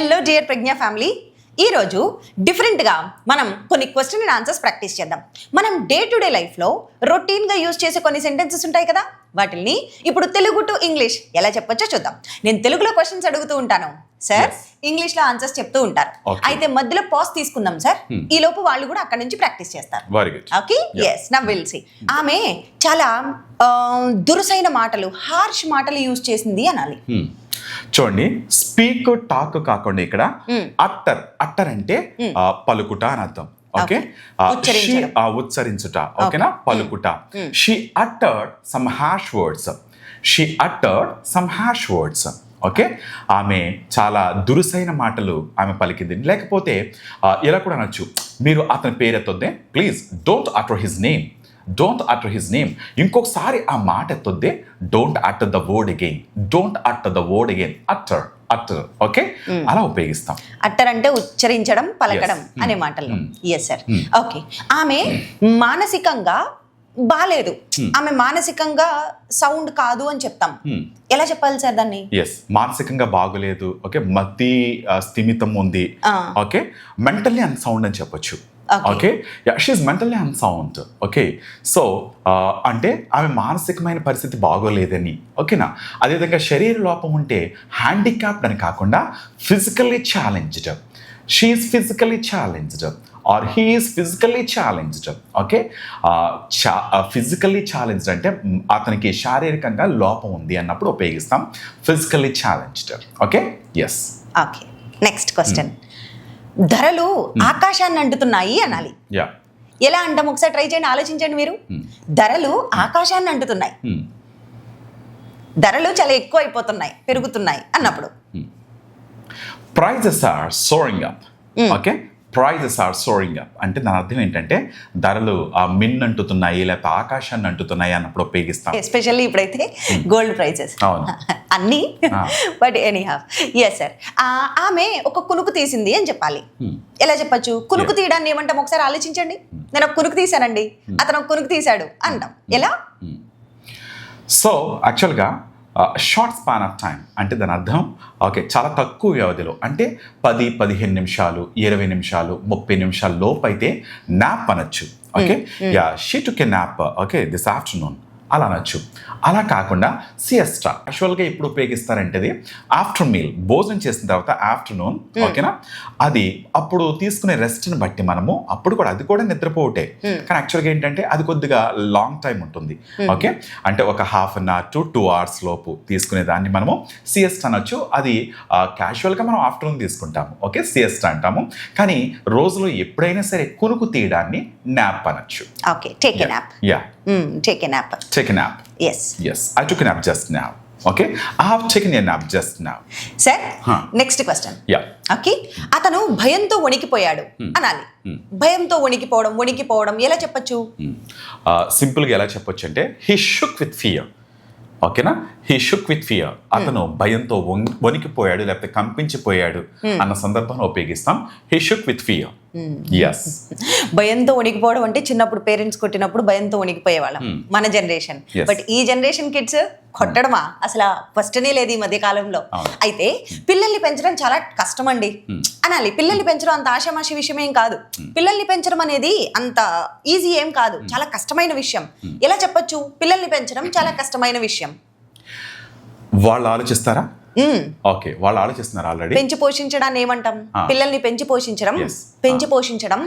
Hello dear ప్రజ్ఞ family ఈరోజు డిఫరెంట్గా మనం కొన్ని క్వశ్చన్ అండ్ ఆన్సర్స్ ప్రాక్టీస్ చేద్దాం. మనం డే టు డే లైఫ్లో రొటీన్గా యూజ్ చేసే కొన్ని సెంటెన్సెస్ ఉంటాయి కదా? వాటిని ఇప్పుడు తెలుగు టు ఇంగ్లీష్ ఎలా చెప్పొచ్చో చూద్దాం. నేను తెలుగులో క్వశ్చన్స్ అడుగుతూ ఉంటాను. సార్. ఇంగ్లీష్లో ఆన్సర్స్ చెప్తూ ఉంటారు. అయితే మధ్యలో పాజ్ తీసుకుందాం సార్ Hmm. ఈ లోపు వాళ్ళు కూడా అక్కడ నుంచి ప్రాక్టీస్ చేస్తారు. ఓకే. ఎస్ నా విల్ సి ఆమె చాలా దురుసైన మాటలు హార్ష్ మాటలు యూజ్ చేసింది అనాలి. Hmm. చూడండి స్పీక్ టాక్ కాకుండా ఇక్కడ Hmm. అట్టర్ అట్టర్ అంటే Hmm. పలుకుట అని అర్థం. ఓకే. ఉచ్చరించుట. ఓకేనా? పలుకుట. Hmm. She uttered some harsh words she uttered some harsh words okay? ఆమె చాలా దురుసైన మాటలు ఆమె పలికింది. లేకపోతే ఇలా కూడా అనొచ్చు. మీరు అతని పేరెత్తొద్దే. Please don't utter his name don't utter his name ఇంకొకసారి ఆ మాట ఎత్తొద్దే don't utter the word again don't utter the word again utter utter okay అలా ఉపయోగిస్తాం అట్టర్ అంటే ఉచ్చరించడం పలకడం. Hmm. అనే మాటలు. Yes sir. ఓకే ఆమె మానసికంగా బాలేదు Hmm. ఆమె మానసికంగా సౌండ్ కాదు అని చెప్తాం Hmm. ఎలా చెప్పాలి సార్ దాన్ని ఎస్ మానసికంగా బాగోలేదు ఓకే మతి స్థిమితం ఉంది. ఓకే మెంటల్లీ అన్సౌండ్ అని చెప్పొచ్చు. Okay she mentally unsound okay so అంటే ఆమె మానసికమైన పరిస్థితి బాగోలేదని. ఓకేనా అదేవిధంగా శరీర లోపం ఉంటే హ్యాండిక్యాప్డ్ అని కాకుండా physically challenged she's physically challenged or he's physically challenged okay physically challenged అంటే అతనికి శారీరకంగా లోపం ఉంది అన్నప్పుడు ఉపయోగిస్తాం. Physically challenged okay yes okay next question ధరలు ఆకాశాన్ని అంటుతున్నాయి అనాలి. ఎలా అంటాం? ఒకసారి ట్రై చేయండి ఆలోచించండి మీరు. ధరలు ఆకాశాన్ని అంటుతున్నాయి. ధరలు చాలా ఎక్కువ అయిపోతున్నాయి పెరుగుతున్నాయి అన్నప్పుడు. Prices are soaring up. Okay prices are soaring up అంటే దాని అర్థం ఏంటంటే ధరలు ఆ మిన్ అంటుతున్నాయి లేకపోతే ఆకాశాన్ని అంటున్నాయి అన్నప్పుడు ఉపయోగిస్తాం. ఎస్పెషల్లీ ఇప్పుడైతే గోల్డ్ ప్రైజెస్ అవును. అన్నీ. Ah. But anyhow yes sir ఆమె ఒక కునుకు తీసింది అని చెప్పాలి. Hmm. ఎలా చెప్పొచ్చు? కునుకు. తీయడాన్ని ఏమంటాం? ఒకసారి ఆలోచించండి. నేను ఒక కునుకు తీశానండి. అతను ఒక కునుకు తీశాడు. అంటాం. ఎలా? సో యాక్చువల్గా షార్ట్ స్పాన్ ఆఫ్ టైం అంటే దాని అర్థం ఓకే చాలా తక్కువ వ్యవధిలో. అంటే పది పదిహేను నిమిషాలు ఇరవై నిమిషాలు ముప్పై నిమిషాల లోపు అయితే నాప్ అనొచ్చు. Okay ya she took a nap okay this afternoon అలా అనొచ్చు. అలా కాకుండా సిఎస్టా యాక్చువల్గా ఇప్పుడు ఉపయోగిస్తారంటే అది ఆఫ్టర్ మీల్ భోజనం చేసిన తర్వాత ఆఫ్టర్నూన్ ఓకేనా అది అప్పుడు తీసుకునే రెస్ట్ని బట్టి మనము అప్పుడు కూడా అది కూడా నిద్రపోవటే. కానీ యాక్చువల్గా ఏంటంటే అది కొద్దిగా లాంగ్ టైం ఉంటుంది. ఓకే అంటే ఒక half an hour to two hours లోపు తీసుకునే దాన్ని మనము సిఎస్ట్ అనొచ్చు. అది క్యాజువల్గా మనం ఆఫ్టర్నూన్ తీసుకుంటాము. ఓకే సిఎస్ట్ అంటాము. కానీ రోజులో ఎప్పుడైనా సరే కునుకు తీయడాన్ని నాప్ అనొచ్చు. Okay take a nap ya take a nap take nap yes yes I took nap just now. Okay I have taken a nap just now. Sir Huh. Next question ya okay అతను భయంతో వణికిపోయాడు. అనాలి. భయంతో వణికిపోవడం వణికిపోవడం ఎలా చెప్పొచ్చు? సింపుల్గా ఎలా చెప్పొచ్చు అంటే హీ షుక్ విత్ ఫియర్ ఓకేనా హీ షుక్ విత్ ఫియర్ అతను భయంతో వణి- వణికిపోయాడు లేకపోతే కంపించిపోయాడు అన్న సందర్భంలో ఉపయోగిస్తాం. హీ షుక్ విత్ ఫియర్ భయంతో వణికిపోవడం అంటే చిన్నప్పుడు పేరెంట్స్ కొట్టినప్పుడు భయంతో వణికిపోయేవాళ్ళం. మన జనరేషన్. బట్ ఈ జనరేషన్ కిడ్స్ కొట్టడమా? అసలు ఫస్ట్నే లేదు ఈ మధ్య కాలంలో. అయితే పిల్లల్ని పెంచడం చాలా కష్టం అండి. అనాలి పిల్లల్ని పెంచడం అంత ఆషామాషి విషయం ఏం కాదు పిల్లల్ని పెంచడం అనేది అంత ఈజీ ఏం కాదు. చాలా కష్టమైన విషయం. ఎలా చెప్పొచ్చు? పిల్లల్ని పెంచడం చాలా కష్టమైన విషయం. వాళ్ళు ఆలోచిస్తారా. ఓకే వాళ్ళు ఆలోచిస్తున్నారు ఆల్రెడీ పెంచి పోషించడాన్ని ఏమంటాం. పిల్లల్ని పెంచి పోషించడం. పెంచి పోషించడం.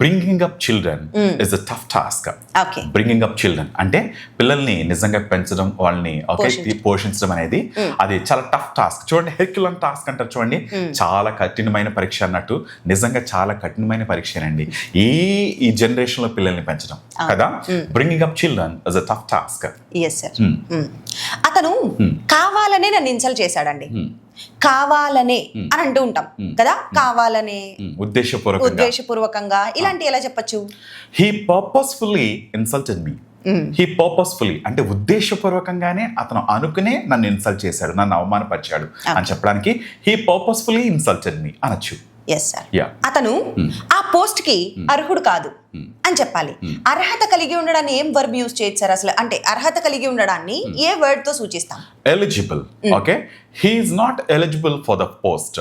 Bringing up children is a tough task okay. Bringing up children అంటే పిల్లల్ని నిజంగా పెంచడం వాళ్ళని ఓకే పోషించడం. పోషించడం అనేది అది చాలా టఫ్ టాస్క్ చూడండి హెర్క్యులన్ టాస్క్ అంటారు చూడండి. చాలా కఠినమైన పరీక్ష అన్నట్టు నిజంగా చాలా కఠినమైన పరీక్షనండి ఈ ఈ జనరేషన్లో పిల్లల్ని పెంచడం కదా? Bringing up children is a tough task yes sir అతను కావాలనే నన్ను ఇన్సల్ట్ చేశాడండి. కావాలనే అని అంటూ ఉంటాం కదా? కావాలనే ఉద్దేశపూర్వకంగా. ఉద్దేశపూర్వకంగా ఇలాంటి ఎలా చెప్పొచ్చు? He purposefully insulted me he purposefully అంటే ఉద్దేశపూర్వకంగానే అతను అనుకునే నన్ను ఇన్సల్ట్ చేశాడు నన్ను అవమానపరిచాడు అని చెప్పడానికి హీ పర్పస్ఫుల్లీ ఇన్సల్టెడ్ మీ అనొచ్చు. Yes sir. అతను ఆ పోస్ట్కి అర్హుడు కాదు అని చెప్పాలి. అర్హత కలిగి ఉండడాన్ని ఏం వర్బ్ యూజ్ చేయొచ్చు సార్ అసలు అంటే అర్హత కలిగి ఉండడాన్ని ఏ వర్డ్తో సూచిస్తాం? Eligible okay he's not eligible for the post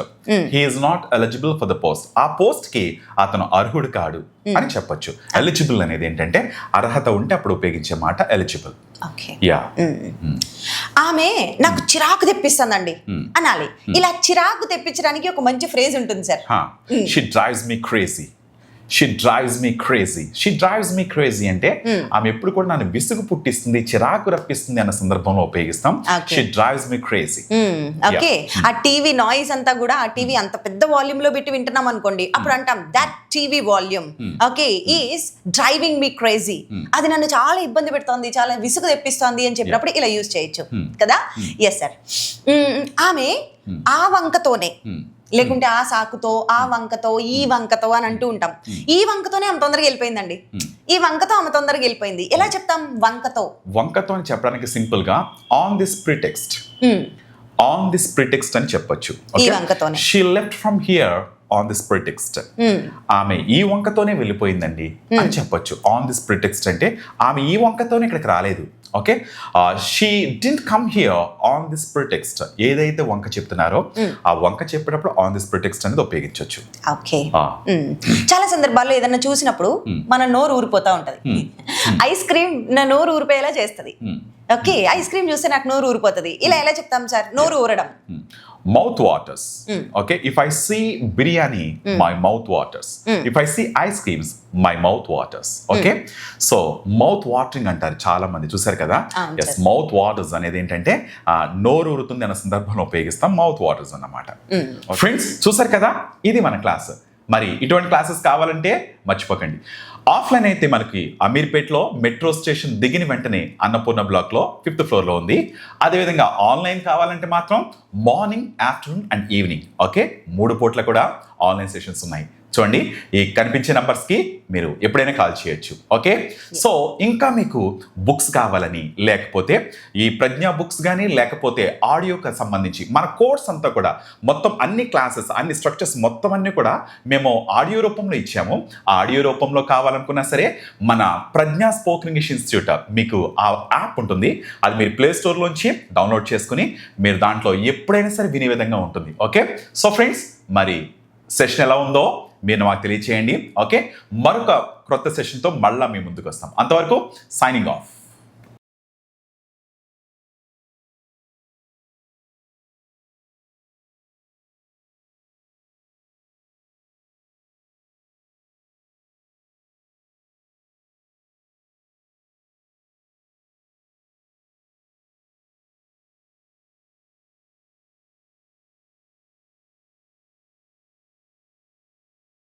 he's not eligible for the post ఆ పోస్ట్కి అతను అర్హుడు కాడు అని చెప్పొచ్చు. ఎలిజిబుల్ అనేది ఏంటంటే అర్హత ఉంటే అప్పుడు ఉపయోగించే మాట ఎలిజిబుల్ యా ఆమె నాకు చిరాకు తెప్పిస్తుందండి. అనాలి. ఇలా చిరాకు తెప్పించడానికి ఒక మంచి ఫ్రేజ్ ఉంటుంది sir. She drives me crazy she drives me crazy she drives me crazy అంటే ఆమె ఎప్పుడు కూడా నన్ను విసుగు పుట్టిస్తుంది చిరాకు రప్పిస్తుంది అన్న సందర్భంలో ఉపయోగిస్తాం. She drives me crazy okay ఆ టీవీ నాయిస్ అంతా కూడా ఆ టీవీ అంత పెద్ద వాల్యూమ్లో పెట్టి వింటున్నాం అనుకోండి అప్పుడు అంటాం that TV volume okay is driving me crazy అది నన్ను చాలా ఇబ్బంది పెడుతోంది చాలా విసుగు తెప్పిస్తోంది అని చెప్పినప్పుడు ఇలా యూజ్ చేయొచ్చు. కదా? ఎస్ సార్ ఆమె ఆ వంకతోనే లేకుంటే ఆ సాకుతో ఆ వంకతో ఈ వంకతో అని అంటూ ఉంటాం. ఈ వంకతోనే ఆమె తొందరగా వెళ్ళిపోయిందండి. ఈ వంకతో ఆమె తొందరగా వెళ్ళిపోయింది. ఎలా చెప్తాం? వంకతో. వంకతో అని చెప్పడానికి సింపుల్గా on this pretext. On this pretext అని చెప్పొచ్చు. ఈ వంకతోనే. She left from here on this pretext Hmm. ఆమె ఈ వంకతోనే వెళ్ళిపోయిందండి అని చెప్పొచ్చు. ఆన్ దిస్ ప్రిటెక్స్ట్ అంటే ఆమె ఈ వంకతోనే ఇక్కడికి రాలేదు. Okay she didn't come here on this pretext ఏదైతే వంక చెప్తున్నారో ఆ వంక చెప్పేటప్పుడు ఆన్ దిస్ ప్రిటెక్స్ట్ అనేది ఉపయోగించవచ్చు ఓకే మ్మ్. చాలా సందర్భాల్లో ఏదన్నా చూసినప్పుడు మన నోరు ఊరిపోతా ఉంటది. ఐస్ క్రీమ్ నా నోరు ఊరిపోయేలా చేస్తది. ఓకే ఐస్ క్రీమ్ చూస్తే నాకు నోరు ఊరిపోతుంది. ఇలా ఎలా చెప్తాం సార్? నోరు ఊరడం. Mouth waters okay if I see biryani my mouth waters if I see ice creams my mouth waters okay so mouth watering అంటారు చాలా మంది చూసారు కదా ఎస్ మౌత్ వాటర్స్ అనేది ఏంటంటే నోరు ఊరుతుంది అన్న సందర్భంలో ఉపయోగిస్తాం మౌత్ వాటర్స్ అన్నమాట ఫ్రెండ్స్ చూసారు కదా? ఇది మన క్లాస్ మరి ఇటువంటి క్లాసెస్ కావాలంటే మర్చిపోకండి. ఆఫ్లైన్ అయితే మనకి అమీర్పేట్లో మెట్రో స్టేషన్ దిగిన వెంటనే అన్నపూర్ణ బ్లాక్లో ఫిఫ్త్ ఫ్లోర్లో ఉంది. అదేవిధంగా ఆన్లైన్ కావాలంటే మాత్రం morning afternoon and evening okay మూడు పూట్ల కూడా ఆన్లైన్ సెషన్స్ ఉన్నాయి. చూడండి ఈ కనిపించే నంబర్స్కి మీరు ఎప్పుడైనా కాల్ చేయొచ్చు ఓకే? సో ఇంకా మీకు బుక్స్ కావాలని లేకపోతే ఈ ప్రజ్ఞ బుక్స్ కానీ లేకపోతే ఆడియోకి సంబంధించి మన కోర్స్ అంతా కూడా మొత్తం అన్ని క్లాసెస్ అన్ని స్ట్రక్చర్స్ మొత్తం అన్ని కూడా మేము ఆడియో రూపంలో ఇచ్చాము. ఆ ఆడియో రూపంలో కావాలనుకున్నా సరే మన ప్రజ్ఞా స్పోకెన్ ఇంగ్లీష్ ఇన్స్టిట్యూట్ మీకు ఆ యాప్ ఉంటుంది. అది మీరు ప్లే స్టోర్లోంచి డౌన్లోడ్ చేసుకుని మీరు దాంట్లో ఎప్పుడైనా సరే వినే విధంగా ఉంటుంది ఓకే? సో ఫ్రెండ్స్ మరి సెషన్ ఎలా ఉందో మీరు మాకు తెలియచేయండి. ఓకే? మరొక క్రొత్త సెషన్తో మళ్ళీ మీ ముందుకు వస్తాం. అంతవరకు సైనింగ్ ఆఫ్